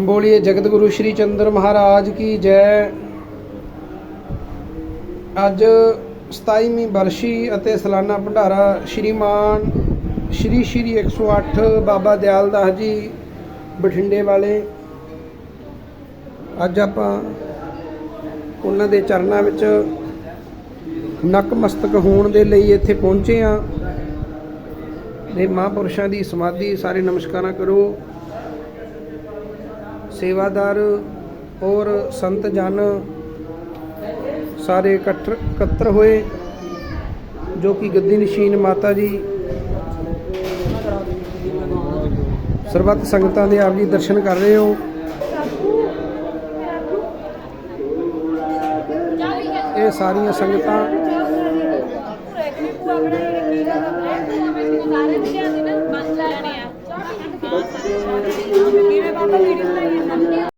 ਬੋਲੀਏ ਜਗਤ ਗੁਰੂ ਸ਼੍ਰੀ ਚੰਦਰ ਮਹਾਰਾਜ ਕੀ ਜੈ। ਅੱਜ 27ਵੀਂ ਬਰਸ਼ੀ ਅਤੇ ਸਾਲਾਨਾ ਭੰਡਾਰਾ ਸ਼੍ਰੀਮਾਨ ਸ਼੍ਰੀ ਸ਼੍ਰੀ 108 ਬਾਬਾ ਦਿਆਲ ਦਾਸ ਜੀ ਬਠਿੰਡੇ ਵਾਲੇ। ਅੱਜ ਆਪਾਂ ਉਹਨਾਂ ਦੇ ਚਰਨਾਂ ਵਿੱਚ ਨਕਮਸਤਕ ਹੋਣ ਦੇ ਲਈ ਇੱਥੇ ਪਹੁੰਚੇ ਆ ਦੇ ਮਹਾਂਪੁਰਸ਼ਾਂ ਦੀ ਸਮਾਧੀ ਸਾਰੇ ਨਮਸਕਾਰਾਂ ਕਰੋ। ਸੇਵਾਦਾਰ ਔਰ ਸੰਤ ਜਨ ਸਾਰੇ ਇਕੱਠ- ਇਕੱਤਰ ਹੋਏ, ਜੋ ਕਿ ਗੱਦੀ ਨਸ਼ੀਨ ਮਾਤਾ ਜੀ ਸਰਬੱਤ ਸੰਗਤਾਂ ਦੇ ਆਪ ਜੀ ਦਰਸ਼ਨ ਕਰ ਰਹੇ ਹੋ। ਇਹ ਸਾਰੀਆਂ ਸੰਗਤਾਂ ਕਿਵੇਂ ਬਾਬਾ ਵੀਡੀਓ